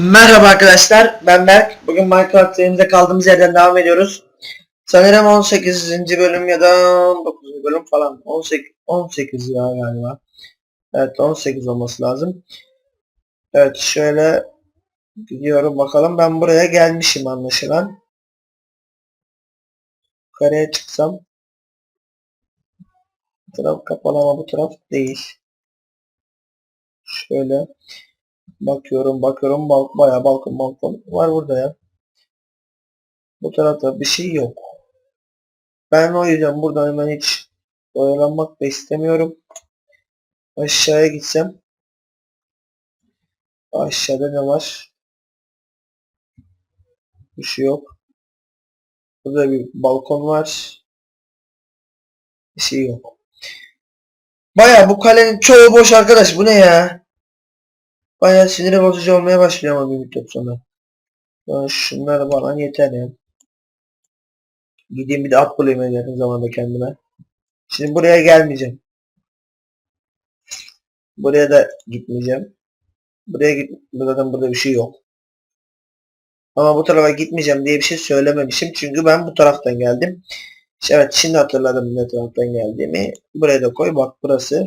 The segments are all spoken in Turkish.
Merhaba arkadaşlar, ben Berk. Bugün Minecraft serimize kaldığımız yerden devam ediyoruz. Sanırım 18. bölüm ya da 19. bölüm falan. 18, 18 ya galiba. Evet 18 olması lazım. Evet şöyle gidiyorum bakalım. Ben buraya gelmişim anlaşılan. Yukarıya çıksam. Bu taraf kapalı ama bu taraf değil. Şöyle. Bakıyorum bakıyorum bal bayağı balkon balkon var burada ya. Bu tarafta bir şey yok. Ben o yüzden buradan hemen hiç oyalanmak da istemiyorum. Aşağıya gitsem. Aşağıda ne var? Bir şey yok. Burada bir balkon var. Bir şey yok. Bayağı bu kalenin çoğu boş arkadaş. Bu ne ya? Bayağı sinir bozucu olmaya başlıyor ama bir müddet sonra. Ya şunlar bana yeter ya. Gideyim bir de at bulayım en yakın zamanda kendime. Şimdi buraya gelmeyeceğim. Buraya da gitmeyeceğim. Buraya git zaten burada bir şey yok. Ama bu tarafa gitmeyeceğim diye bir şey söylememişim. Çünkü ben bu taraftan geldim. İşte evet şimdi hatırladım ne taraftan geldiğimi. Buraya da koy bak burası.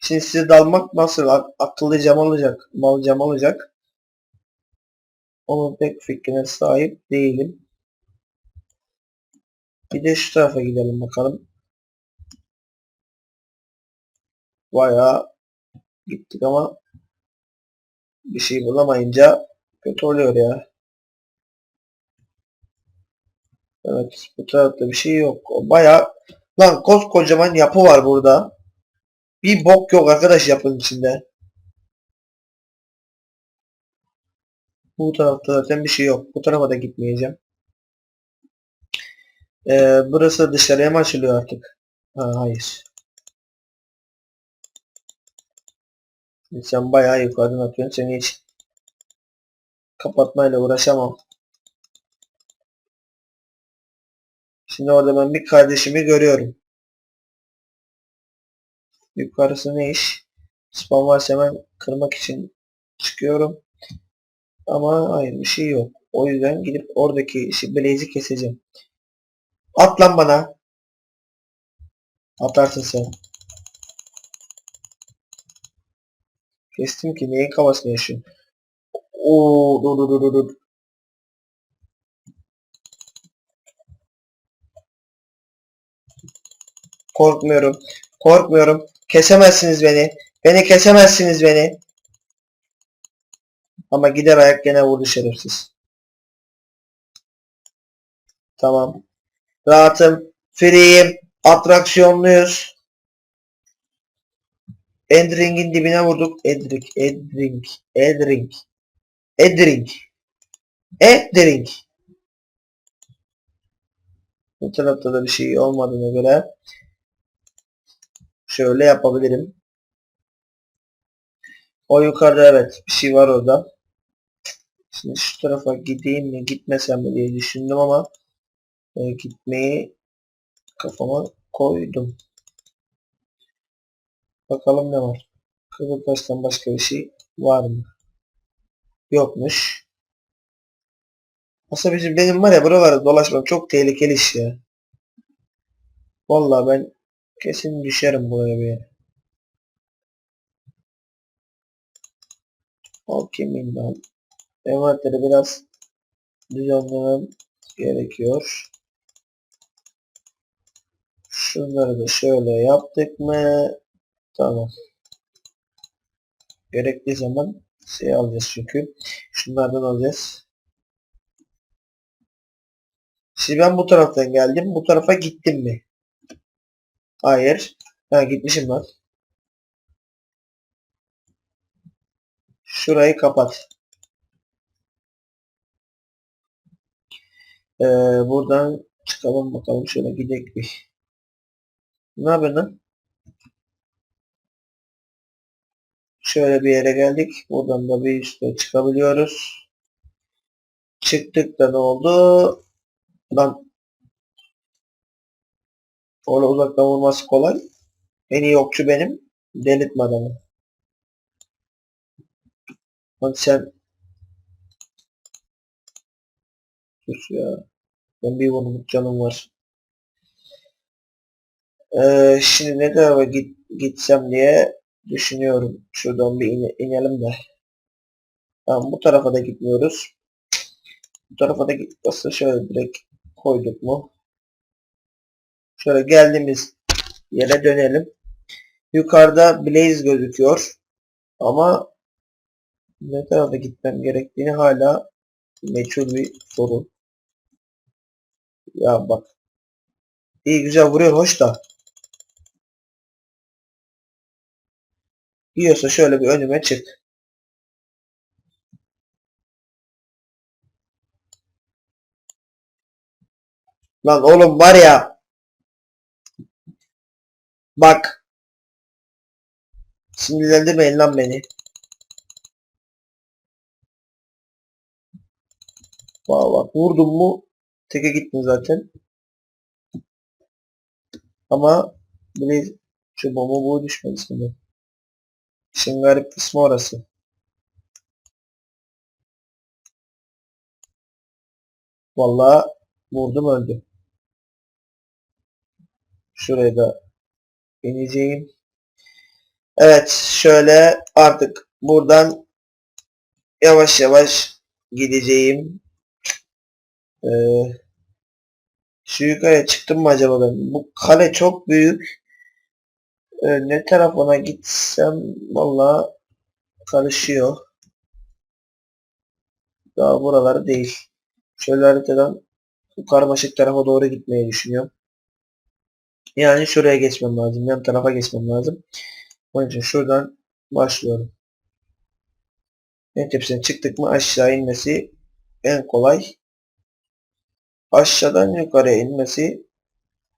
Şimdi size dalmak nasıl Ak- akıllı cam olacak, mal cam olacak. Onun pek fikrine sahip değilim. Bir de şu tarafa gidelim bakalım. Bayağı gittik ama bir şey bulamayınca kötü oluyor ya. Evet bu tarafta bir şey yok. Bayağı lan koskocaman yapı var burada. Bir bok yok arkadaş yapının içinde. Bu tarafta zaten bir şey yok. Bu tarafa da gitmeyeceğim. Ee, burası dışarıya mı açılıyor artık? Ha, hayır. Sen bayağı yukarıdan atıyorsun. Seni hiç kapatmayla uğraşamam. Şimdi orada ben bir kardeşimi görüyorum. Yukarısı ne iş? Spam varsa hemen kırmak için çıkıyorum. Ama hayır bir şey yok. O yüzden gidip oradaki işi Blaze'i keseceğim. At lan bana. Atarsın sen. Kestim ki neyin kafasını yaşıyorsun? Oo dur dur dur dur. Korkmuyorum. Korkmuyorum. Kesemezsiniz beni. Beni kesemezsiniz beni. Ama gider ayak gene vurdu şerefsiz. Tamam. Rahatım. Free'yim. Atraksiyonluyuz. Endring'in dibine vurduk. Edring. Edring. Edring. Edring. Edring. Bu tarafta da bir şey olmadığına göre şöyle yapabilirim. O yukarıda evet bir şey var orada. Şimdi şu tarafa gideyim mi gitmesem mi diye düşündüm ama e, gitmeyi kafama koydum. Bakalım ne var. Kızıltaş'tan başka bir şey var mı? Yokmuş. Aslında bizim benim var ya buralara dolaşmam çok tehlikeli iş ya. Vallahi ben kesin düşerim buraya bir yere. O kimin lan? Envanteri biraz düzenlemem gerekiyor. Şunları da şöyle yaptık mı? Tamam. Gerekli zaman şey alacağız çünkü. Şunlardan alacağız. Şimdi ben bu taraftan geldim. Bu tarafa gittim mi? Hayır. Ha gitmişim lan. Şurayı kapat. Ee, buradan çıkalım bakalım şöyle gidelim bir. Ne yapıyorsun lan? Şöyle bir yere geldik. Buradan da bir üstte çıkabiliyoruz. Çıktık da ne oldu? Lan Orada uzaktan vurması kolay. En iyi okçu benim. Delirtme adamı. Hadi sen Dur ya. Ben bir vuruluk canım var. Ee, şimdi ne tarafa git, gitsem diye düşünüyorum. Şuradan bir ine- inelim de. Tamam bu tarafa da gitmiyoruz. Bu tarafa da gitmezse şöyle direkt koyduk mu? Şöyle geldiğimiz yere dönelim. Yukarıda Blaze gözüküyor. Ama ne tarafa gitmem gerektiğini hala meçhul bir soru. Ya bak. İyi güzel vuruyor hoş da. Yiyorsa şöyle bir önüme çık. Lan oğlum var ya. Bak. Sinirlendirmeyin lan beni. Valla vurdum mu teke gittin zaten. Ama bile şu bomba bu düşmedi şimdi. İşin garip kısmı orası. Vallahi vurdum öldü. Şuraya da ineceğim. Evet şöyle artık buradan yavaş yavaş gideceğim. Ee, şu yukarıya çıktım mı acaba ben? Bu kale çok büyük. Ee, ne tarafına gitsem valla karışıyor. Daha buraları değil. Şöyle haritadan bu karmaşık tarafa doğru gitmeyi düşünüyorum. Yani şuraya geçmem lazım. Yan tarafa geçmem lazım. Onun için şuradan başlıyorum. En tepesine çıktık mı aşağı inmesi en kolay. Aşağıdan yukarıya inmesi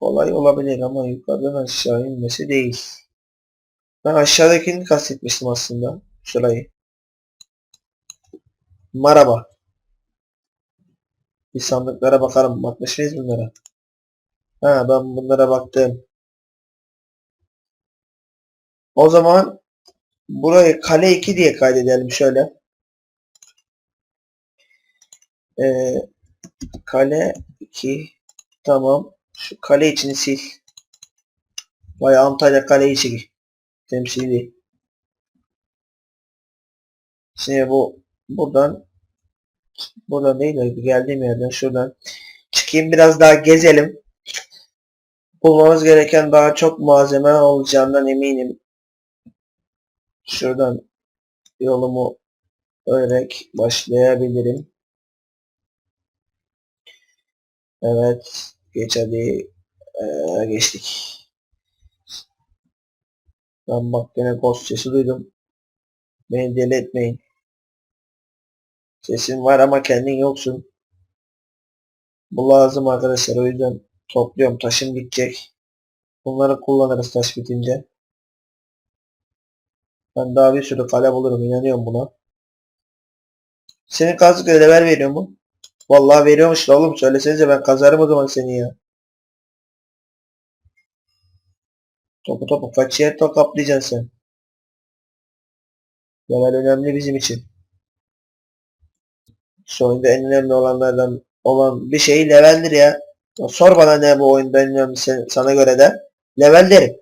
kolay olabilir ama yukarıdan aşağı inmesi değil. Ben aşağıdakini kastetmiştim aslında. Şurayı. Merhaba. Bir sandıklara bakalım. Bakmış mıyız bunlara? Ha ben bunlara baktım. O zaman burayı kale 2 diye kaydedelim şöyle. Ee, kale 2 tamam. Şu kale içini sil. Vay Antalya kale içi temsili. Şimdi bu buradan buradan değil de geldiğim yerden şuradan çıkayım biraz daha gezelim. Bulmamız gereken daha çok malzeme olacağından eminim. Şuradan yolumu örerek başlayabilirim. Evet. Geç hadi. Ee, geçtik. Ben bak gene ghost sesi duydum. Beni deli etmeyin. Sesin var ama kendin yoksun. Bu lazım arkadaşlar. O yüzden topluyorum. Taşım gidecek. Bunları kullanırız taş bitince. Ben daha bir sürü kale bulurum. inanıyorum buna. Senin kazık level veriyor mu? Vallahi veriyormuş da oğlum. Söylesenize ben kazarım o zaman seni ya. Topu topu kaç yer tokaplayacaksın sen. Level önemli bizim için. Şu oyunda en önemli olanlardan olan bir şey leveldir ya. Sor bana ne bu en önemli sen- sana göre de. Level derim.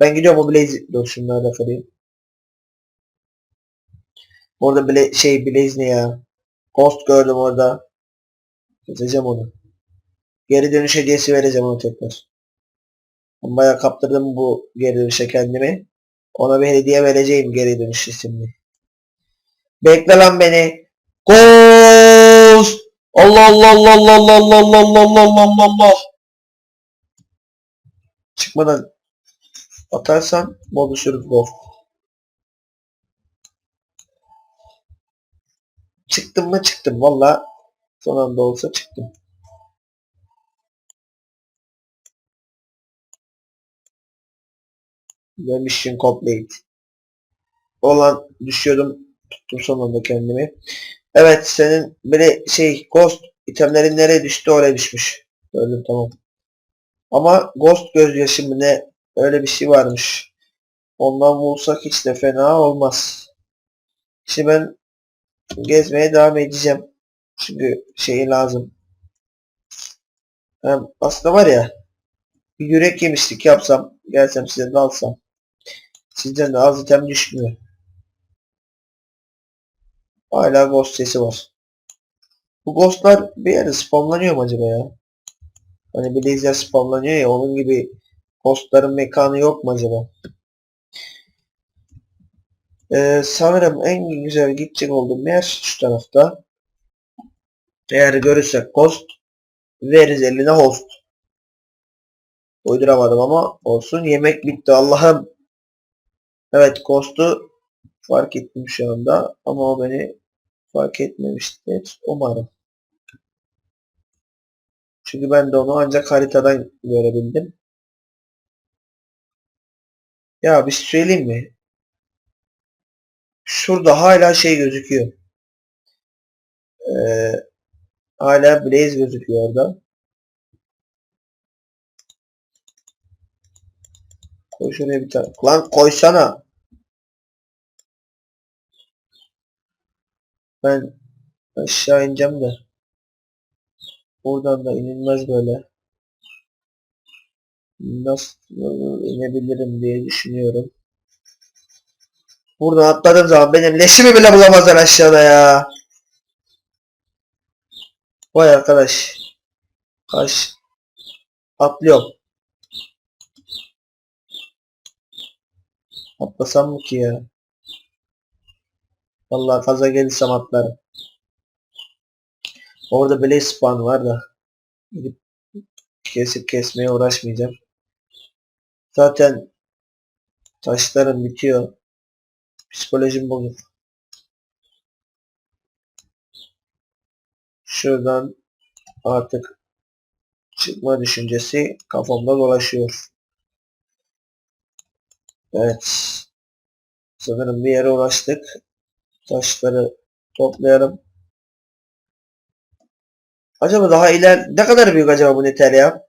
Ben gidiyorum o Blaze... Dur şunları da kırayım. Orada bile şey Blaze ne ya? Ghost gördüm orada. Keseceğim onu. Geri dönüş hediyesi vereceğim onu tekrar. Bayağı kaptırdım bu geri dönüşe kendimi. Ona bir hediye vereceğim geri dönüş isimli. Bekle lan beni. Ghost! Allah Allah Allah Allah Allah Allah Allah Allah Allah Allah Allah Çıkmadan atarsan bozuşuruz Ghost. Çıktım mı çıktım valla. Son anda olsa çıktım. Ve mission complete. Olan düşüyordum. Tuttum son anda kendimi. Evet senin böyle şey ghost itemlerin nereye düştü oraya düşmüş. Gördüm tamam. Ama ghost gözyaşı mı ne öyle bir şey varmış. Ondan bulsak hiç de fena olmaz. Şimdi ben gezmeye devam edeceğim. Çünkü şeyi lazım. Aslında var ya bir yürek yemişlik yapsam gelsem size de alsam sizden de az item düşmüyor. Hala ghost sesi var. Bu ghostlar bir yerde spamlanıyor mu acaba ya? Hani bir laser spamlanıyor ya onun gibi ghostların mekanı yok mu acaba? Ee, sanırım en güzel gidecek olduğum yer şu tarafta. Eğer görürsek ghost veririz eline host. Uyduramadım ama olsun. Yemek bitti Allah'ım. Evet ghost'u fark ettim şu anda ama o beni fark etmemiştir umarım. Çünkü ben de onu ancak haritadan görebildim. Ya bir şey söyleyeyim mi? Şurada hala şey gözüküyor. Ee, hala Blaze gözüküyor orada. Koy şuraya bir tane. Lan koysana. Ben aşağı ineceğim de. Buradan da inilmez böyle. Nasıl inebilirim diye düşünüyorum. Buradan atladığım zaman benim leşimi bile bulamazlar aşağıda ya. Vay arkadaş. Kaş. Atlıyorum. Atlasam mı ki ya? Vallahi kaza gelirsem atlarım. Orada bile spawn var da. Gidip kesip kesmeye uğraşmayacağım. Zaten taşlarım bitiyor. Psikolojim bozuk. Şuradan artık çıkma düşüncesi kafamda dolaşıyor. Evet. Sanırım bir yere ulaştık. Taşları toplayalım. Acaba daha iler ne kadar büyük acaba bu neter ya?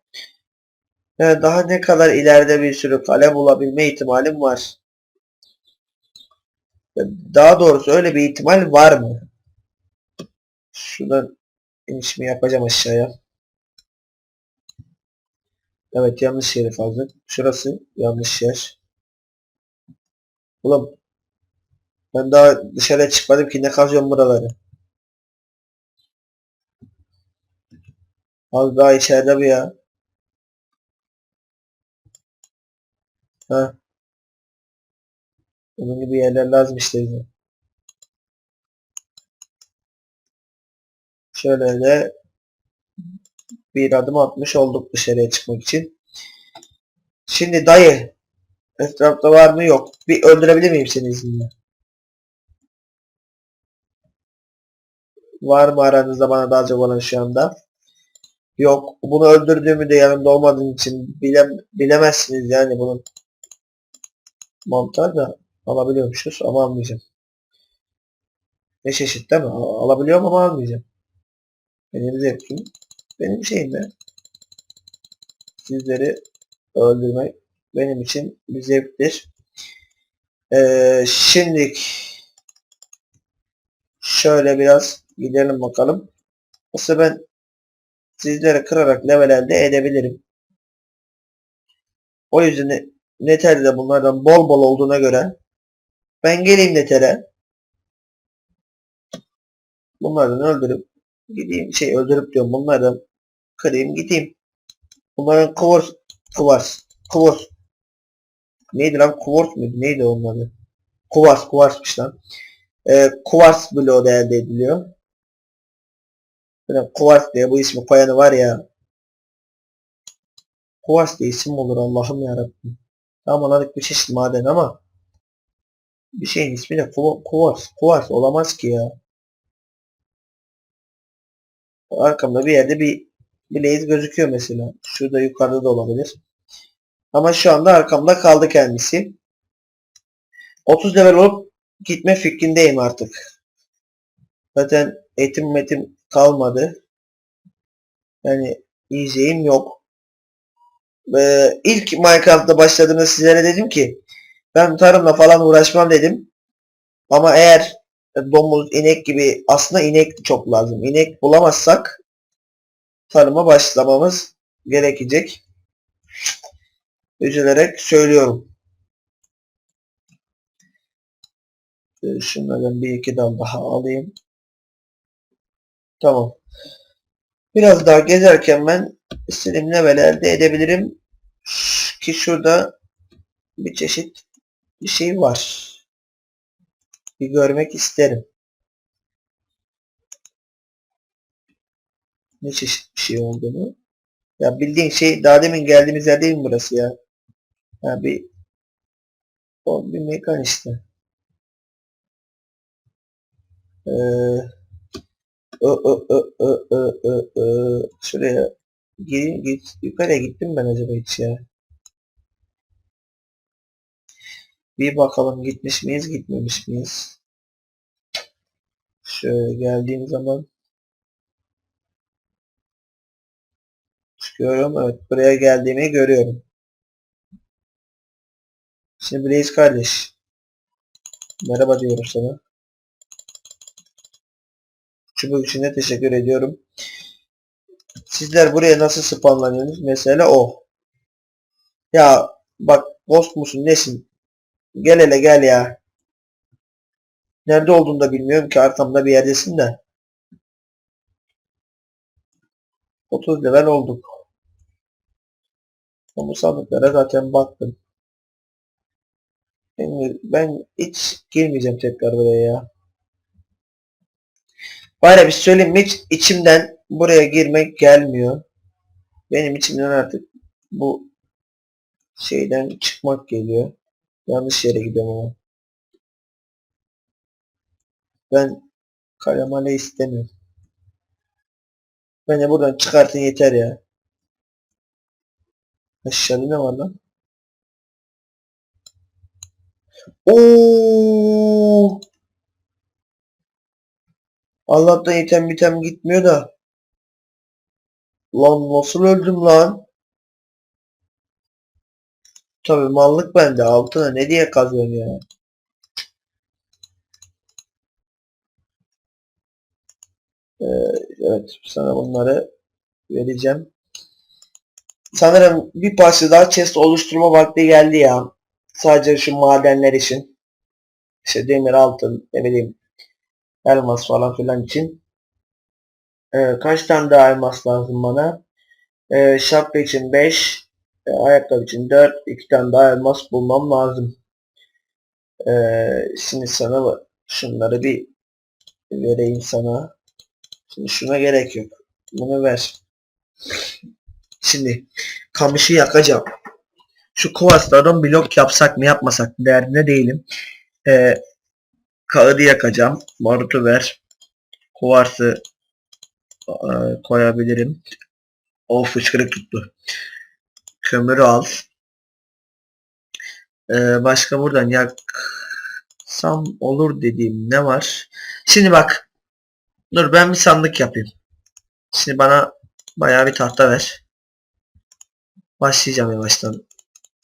Yani daha ne kadar ileride bir sürü kale bulabilme ihtimalim var. Daha doğrusu öyle bir ihtimal var mı? Şuradan inişimi yapacağım aşağıya. Evet yanlış yeri fazla. Şurası yanlış yer. Ulan ben daha dışarıya çıkmadım ki ne kazıyorum buraları. Az daha içeride bu ya. Ha. Bunun gibi yerler lazım işte bize. Şöyle de bir adım atmış olduk dışarıya çıkmak için. Şimdi dayı etrafta var mı yok. Bir öldürebilir miyim senin izninle? Var mı aranızda bana daha çok olan şu anda? Yok. Bunu öldürdüğümü de yanımda olmadığım için bilem, bilemezsiniz yani bunun mantar da alabiliyormuşuz ama almayacağım. Ne çeşit değil mi? Al- Alabiliyorum ama almayacağım. Benim zevkim. Benim şeyim de. Sizleri öldürmek benim için bir zevktir. Ee, şimdi şöyle biraz gidelim bakalım. Aslında ben sizlere kırarak level elde edebilirim. O yüzden Nether'de de bunlardan bol bol olduğuna göre ben geleyim Nether'e. Bunlardan öldürüp gideyim şey öldürüp diyorum bunlardan kırayım gideyim. Bunların kuvars kuvars kuvars neydi lan kuvars mıydı neydi onun adı? Kuvars lan. Ee, kuvars bloğu da elde ediliyor. Böyle kuvars diye bu ismi koyanı var ya. Kuvars diye isim olur Allah'ım yarabbim. Tamam anladık bir çeşit maden ama bir şeyin ismi de kuva- kuvars. Kuvars olamaz ki ya. Arkamda bir yerde bir blaze gözüküyor mesela. Şurada yukarıda da olabilir. Ama şu anda arkamda kaldı kendisi. 30 level olup gitme fikrindeyim artık. Zaten etim metim kalmadı. Yani yiyeceğim yok. Ve ilk Minecraft'ta başladığımda sizlere dedim ki ben tarımla falan uğraşmam dedim. Ama eğer domuz, inek gibi aslında inek çok lazım. İnek bulamazsak tarıma başlamamız gerekecek. Üzülerek söylüyorum. Ee, Şunlardan bir iki dal daha alayım. Tamam. Biraz daha gezerken ben istediğim level elde edebilirim. Ki şurada bir çeşit bir şey var. Bir görmek isterim. Ne çeşit bir şey olduğunu. Ya bildiğin şey daha demin geldiğimiz yer değil mi burası ya? Ha bir o bir mekan işte. Ee, ö, ö, ö, ö, ö, ö, ö. Şuraya gireyim, git, yukarıya gittim ben acaba hiç ya. Bir bakalım gitmiş miyiz, gitmemiş miyiz? Şöyle geldiğim zaman çıkıyorum. Evet, buraya geldiğimi görüyorum. Şimdi Blaze kardeş. Merhaba diyorum sana. Çubuk için de teşekkür ediyorum. Sizler buraya nasıl spawnlanıyorsunuz? Mesela o. Ya bak ghost musun nesin? Gel hele gel ya. Nerede olduğunu da bilmiyorum ki arkamda bir yerdesin de. 30 level olduk. Ama sandıklara zaten baktım. Ben, ben hiç girmeyeceğim tekrar buraya ya. Bari bir söyleyeyim hiç içimden buraya girmek gelmiyor. Benim içimden artık bu şeyden çıkmak geliyor. Yanlış yere gidiyorum ama. Ben kalemale istemiyorum. Beni buradan çıkartın yeter ya. Aşağıda ne var lan? Oo! Allah'tan item bitem gitmiyor da. Lan nasıl öldüm lan? Tabii mallık bende. Altına ne diye kazıyorsun ya? Ee, evet sana bunları vereceğim. Sanırım bir parça daha chest oluşturma vakti geldi ya. Sadece şu madenler için. İşte demir, altın, ne bileyim elmas falan filan için. Ee, kaç tane daha elmas lazım bana? Ee, şapka için 5, e, ayakkabı için 4, 2 tane daha elmas bulmam lazım. Ee, şimdi sana şunları bir vereyim sana. Şimdi şuna gerek yok. Bunu ver. Şimdi kamışı yakacağım. Şu kovaslardan blok yapsak mı yapmasak derdine değilim. Ee, kağıdı yakacağım. Barutu ver. Kuvarsı e, koyabilirim. O fışkırık tuttu. Kömürü al. Ee, başka buradan yaksam olur dediğim ne var? Şimdi bak. Dur ben bir sandık yapayım. Şimdi bana bayağı bir tahta ver. Başlayacağım yavaştan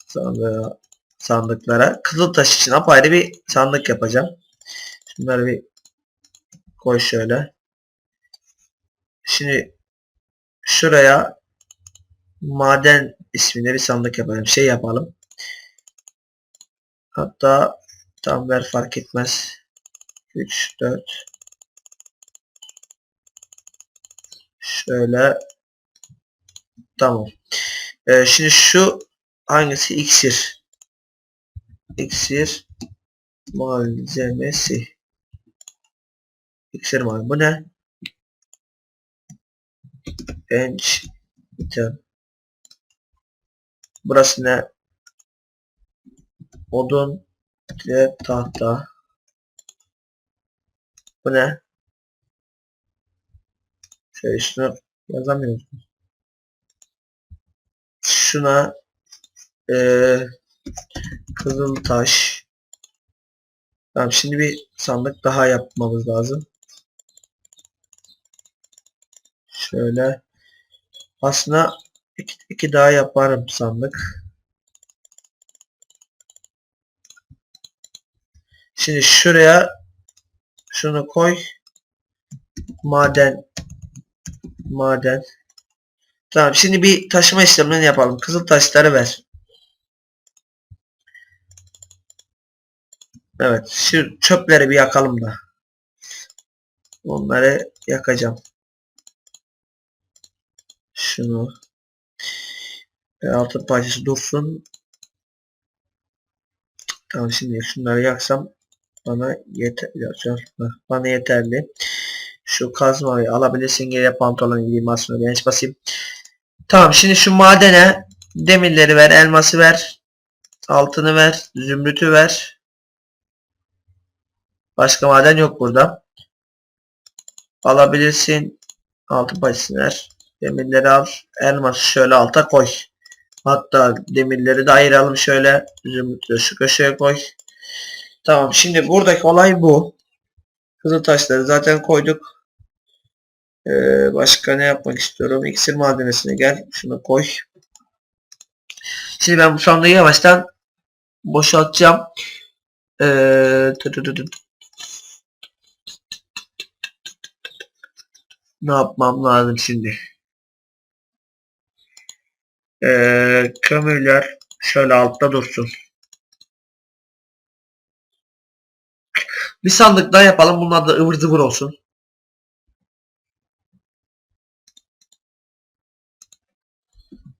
sandığa, sandıklara. Kızıltaş için apayrı bir sandık yapacağım. Şunları bir koy şöyle. Şimdi şuraya maden isminde bir sandık yapalım. Şey yapalım. Hatta tam ver fark etmez. 3 4 Şöyle tamam. Ee, şimdi şu hangisi iksir? İksir malzemesi. İksir malzemesi. Bu ne? Bench item. Burası ne? Odun ve tahta. Bu ne? Şöyle şunu yazamıyorum. Şuna eee kızıl taş. Tamam şimdi bir sandık daha yapmamız lazım. Şöyle aslında iki, iki daha yaparım sandık. Şimdi şuraya şunu koy. Maden maden Tamam şimdi bir taşıma işlemini yapalım. Kızıl taşları ver. Evet şu çöpleri bir yakalım da. Onları yakacağım. Şunu. E, altın parçası dursun. Tamam şimdi şunları yaksam bana yeter bana yeterli. Şu kazmayı alabilirsin geriye pantolon giyeyim aslında ben hiç basayım. Tamam şimdi şu madene demirleri ver, elması ver, altını ver, zümrütü ver. Başka maden yok burada. Alabilirsin. Altın parçasını ver. Demirleri al. Elması şöyle alta koy. Hatta demirleri de ayıralım şöyle. Zümrütü şu köşeye koy. Tamam şimdi buradaki olay bu. Kızıl taşları zaten koyduk. Ee, başka ne yapmak istiyorum? İksir madenesine gel. Şunu koy. Şimdi ben bu sandığı yavaştan boşaltacağım. Ee, ne yapmam lazım şimdi? Ee, kömürler şöyle altta dursun. Bir sandık daha yapalım. Bunun adı ıvır zıvır olsun.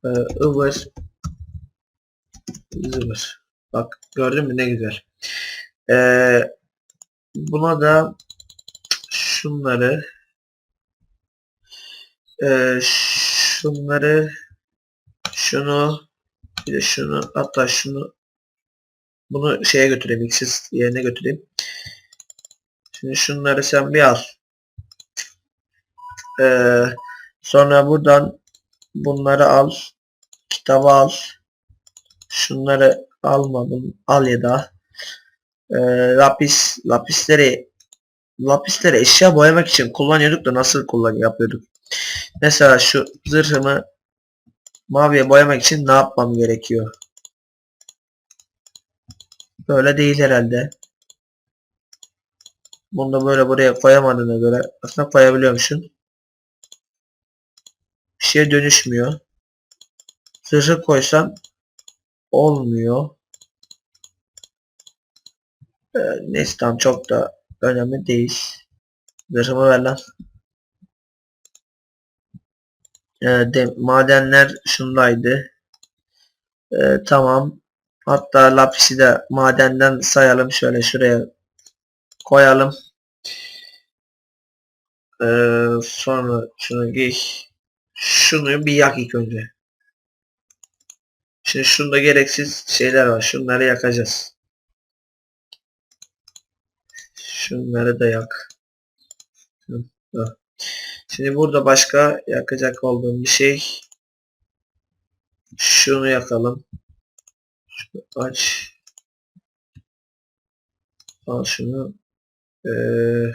Ee, ıvır zıvır. Bak gördün mü ne güzel. Ee, buna da şunları ee, şunları şunu bir de şunu hatta şunu bunu şeye götüreyim iksiz yerine götüreyim. Şimdi şunları sen bir al. Ee, sonra buradan bunları al. Kitabı al. Şunları almadım. Al ya da. Ee, lapis. Lapisleri lapisleri eşya boyamak için kullanıyorduk da nasıl kullan yapıyorduk? Mesela şu zırhımı maviye boyamak için ne yapmam gerekiyor? Böyle değil herhalde. Bunu da böyle buraya koyamadığına göre aslında koyabiliyormuşum. Bir şeye dönüşmüyor. Zırhı koysam olmuyor. Ee, neyse tamam çok da önemli değil. Zırhımı ver lan. Ee, de, madenler şundaydı. Ee, tamam. Hatta lapisi de madenden sayalım. Şöyle şuraya koyalım. Ee, sonra şunu giy. Şunu bir yak ilk önce. Şimdi şunda gereksiz şeyler var. Şunları yakacağız. Şunları da yak. Hı, Şimdi burada başka yakacak olduğum bir şey. Şunu yakalım. Şunu aç. Al şunu. Ee,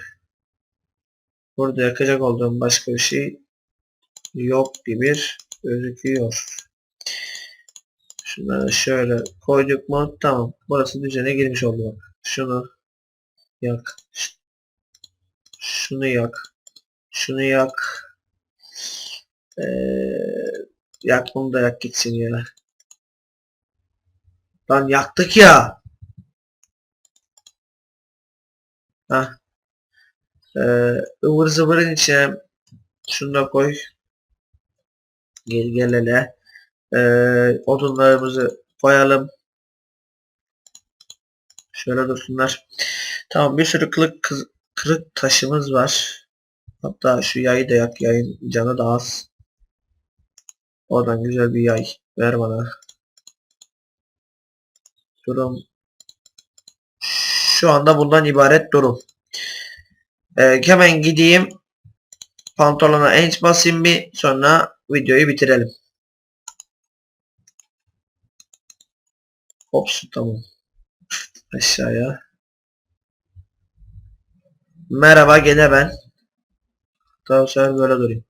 burada yakacak olduğum başka bir şey yok gibi gözüküyor. Şunları şöyle koyduk mu? Tamam. Burası düzene girmiş oldu bak. Şunu yak. Şunu yak. Şunu yak. Ee, yak bunu da yak gitsin ya. Lan yaktık ya. Hah. Ee, ıvır zıvırın içine şunu da koy. Gel gel hele. Ee, odunlarımızı koyalım. Şöyle dursunlar. Tamam bir sürü kılık kırık taşımız var. Hatta şu yayı da yak. Yayın canı da az. Oradan güzel bir yay. Ver bana. Durum. Şu anda bundan ibaret durum. Ee, hemen gideyim. Pantolona enç basayım bir. Sonra videoyu bitirelim. Hops tamam. Aşağıya. Merhaba gene ben. Daha sonra böyle durayım.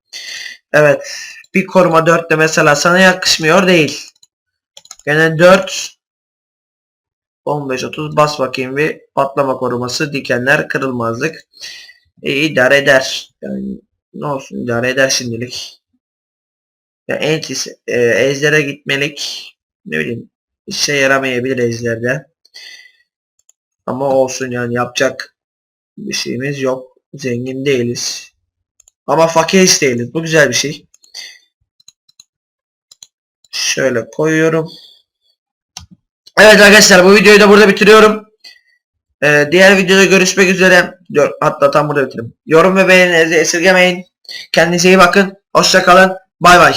Evet. Bir koruma 4 de mesela sana yakışmıyor değil. Gene 4 15 30 bas bakayım bir patlama koruması dikenler kırılmazlık. E, idare eder. Yani ne olsun idare eder şimdilik. Ya entisi, e, ejder'e gitmelik ne bileyim işe yaramayabilir ejder'de. Ama olsun yani yapacak bir şeyimiz yok. Zengin değiliz. Ama fakir değiliz. Bu güzel bir şey. Şöyle koyuyorum. Evet arkadaşlar bu videoyu da burada bitiriyorum. Ee, diğer videoda görüşmek üzere. Hatta tam burada bitireyim. Yorum ve beğenilerinizi esirgemeyin. Kendinize iyi bakın. Hoşça kalın. Bay bay.